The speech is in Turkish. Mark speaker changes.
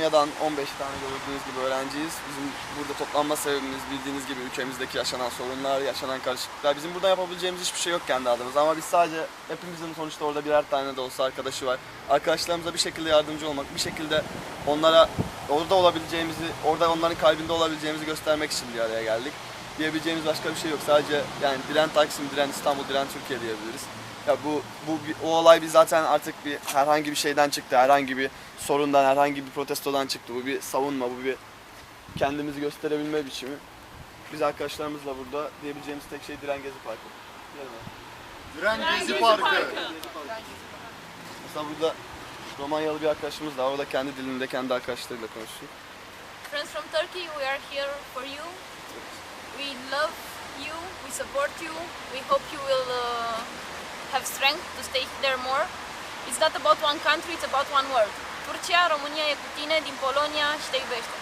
Speaker 1: Polonya'dan 15 tane gördüğünüz gibi öğrenciyiz. Bizim burada toplanma sebebimiz bildiğiniz gibi ülkemizdeki yaşanan sorunlar, yaşanan karışıklıklar. Bizim burada yapabileceğimiz hiçbir şey yok kendi adımıza ama biz sadece hepimizin sonuçta orada birer tane de olsa arkadaşı var. Arkadaşlarımıza bir şekilde yardımcı olmak, bir şekilde onlara orada olabileceğimizi, orada onların kalbinde olabileceğimizi göstermek için bir araya geldik. Diyebileceğimiz başka bir şey yok. Sadece yani diren Taksim, diren İstanbul, diren Türkiye diyebiliriz. Ya bu bu o olay bir zaten artık bir herhangi bir şeyden çıktı. Herhangi bir sorundan, herhangi bir protestodan çıktı. Bu bir savunma, bu bir kendimizi gösterebilme biçimi. Biz arkadaşlarımızla burada diyebileceğimiz tek şey Diren Gezi Parkı.
Speaker 2: Diren Gezi Parkı.
Speaker 1: Mesela burada Romanyalı bir arkadaşımız da var. O da kendi dilinde kendi arkadaşlarıyla konuşuyor.
Speaker 3: Friends from Turkey, we are here for you. We love you, we support you. We hope you will uh, have strength to stay there more. It's not about one country, it's about one world. Turcia, România e cu tine, din Polonia și te iubește.